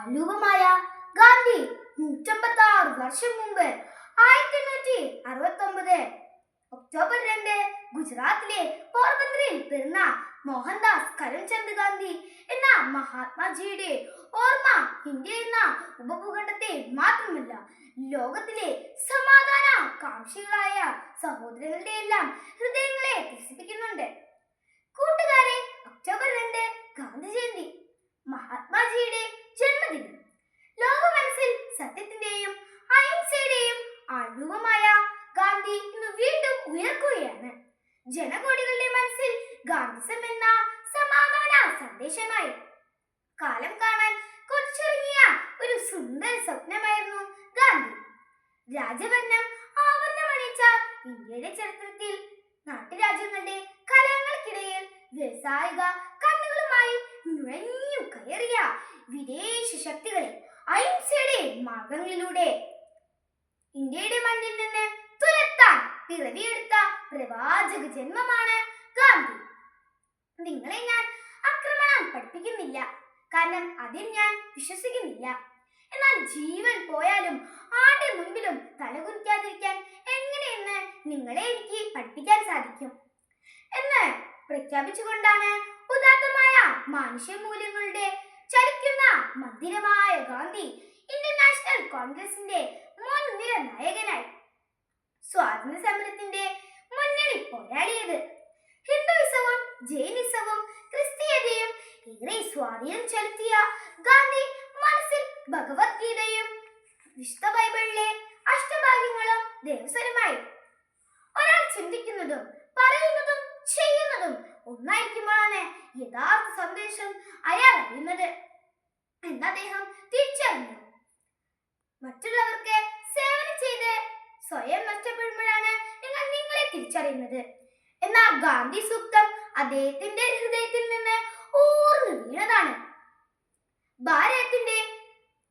ആരൂപമായ ഗാന്ധി നൂറ്റമ്പത്തി ആറ് വർഷം മുമ്പ് ആയിരത്തി എണ്ണൂറ്റി അറുപത്തി ഒമ്പത് ഒക്ടോബർ രണ്ട് ഗുജറാത്തിലെ പോർബന്ദറിൽ പിറന്ന മോഹൻദാസ് കരംചന്ദ് ഗാന്ധി എന്ന മഹാത്മാജിയുടെ ഓർമ്മ ഇന്ത്യ എന്ന ഉപഭൂഖണ്ഡത്തെ മാത്രമല്ല ലോകത്തിലെ സമാധാന കാംക്ഷികളായ സഹോദരങ്ങളുടെ എല്ലാം ഹൃദയങ്ങളെ ത്രസിപ്പിക്കുന്നുണ്ട് കൂട്ടുകാരെ ഒക്ടോബർ രണ്ട് ഗാന്ധി ജയന്തി മഹാത്മാജിയുടെ ജന്മദിനം ലോക മനസ്സിൽ സത്യത്തിന്റെയും അഹിംസയുടെയും ആൾരൂപമായ ഗാന്ധി ഇന്ന് വീണ്ടും ഉയർക്കുകയാണ്. ജനകോടികളുടെ മനസ്സിൽ ഗാന്ധിസം എന്ന സമാധാന സന്ദേശമായി. കാലം കാണാൻ കൊതിച്ചിറങ്ങിയ ഒരു സുന്ദര സ്വപ്നമായിരുന്നു ഗാന്ധി. രാജഭരണം ആവരണമണിച്ച ഇന്ത്യയുടെ ചരിത്രത്തിൽ നാട്ടുരാജ്യങ്ങളുടെ കലങ്ങൾക്കിടയിൽ വ്യവസായിക കണ്ണുകളുമായി നുഴഞ്ഞു കയറിയ വിദേശ മാർഗങ്ങളിലൂടെ ഇന്ത്യയുടെ മണ്ണിൽ നിന്ന് തുരത്താൻ പിറവിയെടുത്ത പ്രവാചക ജന്മമാണ് ഗാന്ധി. നിങ്ങളെ ഞാൻ ആക്രമണം പഠിപ്പിക്കുന്നില്ല. കാരണം അതിൽ ഞാൻ വിശ്വസിക്കുന്നില്ല. എന്നാൽ ജീവൻ പോയാലും ആരുടെ മുൻപിലും തലകുനിക്കാതിരിക്കാൻ എങ്ങനെയെന്ന് നിങ്ങളെ എനിക്ക് പഠിപ്പിക്കാൻ സാധിക്കും? എന്ന് പ്രഖ്യാപിച്ചുകൊണ്ടാണ് ഉദാത്തമായ മാനുഷ്യ മൂല്യങ്ങളുടെ ചലിക്കുന്ന മന്ദിരമായ ഗാന്ധി ഇന്ത്യൻ കോൺഗ്രസിന്റെ കോൺഗ്രസിന്റെ മുൻനിര നായകനായി സ്വാതന്ത്ര്യ സമരത്തിന്റെ മുന്നണി പോരാടിയത്. ഹിന്ദുയിസവും ജൈനിസവും ക്രിസ്തീയതയും ഏറെ സ്വാധീനം ചെലുത്തിയ ഗാന്ധി മനസ്സിൽ ഭഗവത്ഗീതയും വിശുദ്ധ ബൈബിളിലെ അഷ്ടഭാഗ്യങ്ങളും ദേവസ്വരമായി. ഒരാൾ ചിന്തിക്കുന്നതും പറയുന്നതും ചെയ്യുന്നതും ഒന്നായിരിക്കുമ്പോഴാണ് യഥാർത്ഥ സന്ദേശം അയാൾ അറിയുന്നത്. എന്ന് അദ്ദേഹം തിരിച്ചറിയുന്നത്. എന്നാൽ ഗാന്ധി സൂക്തം അദ്ദേഹത്തിന്റെ ഹൃദയത്തിൽ നിന്ന് ഓർന്നു വീണതാണ്. ഭാരതത്തിന്റെ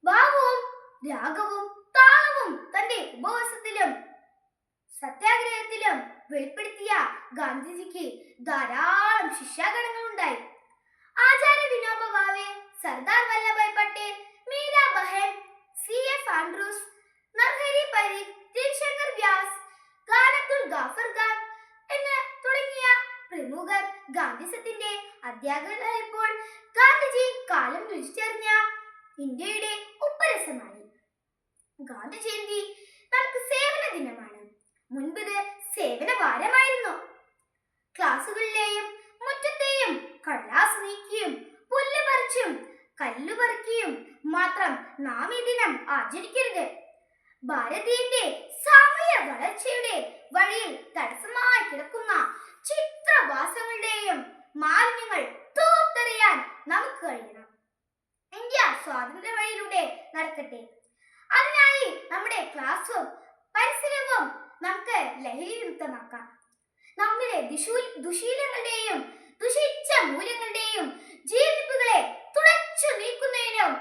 ഭാവവും രാഗവും താളവും തന്റെ ഉപവാസത്തിലും സത്യാഗ്രഹത്തിലും വെളിപ്പെടുത്തിയ ഗാന്ധിജിക്ക് ധാരാളം ശിഷ്യാഗണങ്ങൾ ഉണ്ടായി ആചാര്യ വിനോബ ഭാവെ സർദാർ ഗാന്ധിസത്തിന്റെ അധ്യാപകരായപ്പോൾ ഗാന്ധിജി കാലം രുചിച്ചറിഞ്ഞ ഇന്ത്യയുടെ ഉപ്പരസമായി ഗാന്ധി ജയന്തി നമുക്ക് സേവന ദിനമാണ്. മുൻപ് സേവന വാരമായിരുന്നു. ക്ലാസ്സുകളിലെയും മുറ്റത്തെയും കടലാസ് നീക്കിയും പുല്ല് പറിച്ചും കല്ലു പറിക്കുകയും മാത്രം നാം ഈ ദിനം ആചരിക്കരുത്. ഭാരതീയന്റെ സാമൂഹ്യ വളർച്ചയുടെ വഴിയിൽ തടസ്സമായി കിടക്കുന്ന ചിത്രവാസങ്ങളുടെയും നടക്കട്ടെ. അതിനായി നമ്മുടെ ക്ലാസ്സും പരിസരവും നമുക്ക് ലഹരി വിമുക്തമാക്കാം നമ്മുടെ ദുശീലങ്ങളുടെയും ദുഷിച്ച മൂല്യങ്ങളുടെയും ജീവിപ്പുകളെ തുടച്ചു നീക്കുന്നതിനും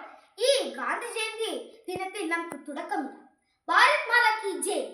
ഈ ഗാന്ധി ജയന്തി ദിനത്തിൽ നമുക്ക് തുടക്കമില്ല ഭാരത് മാതാ കി ജയ്.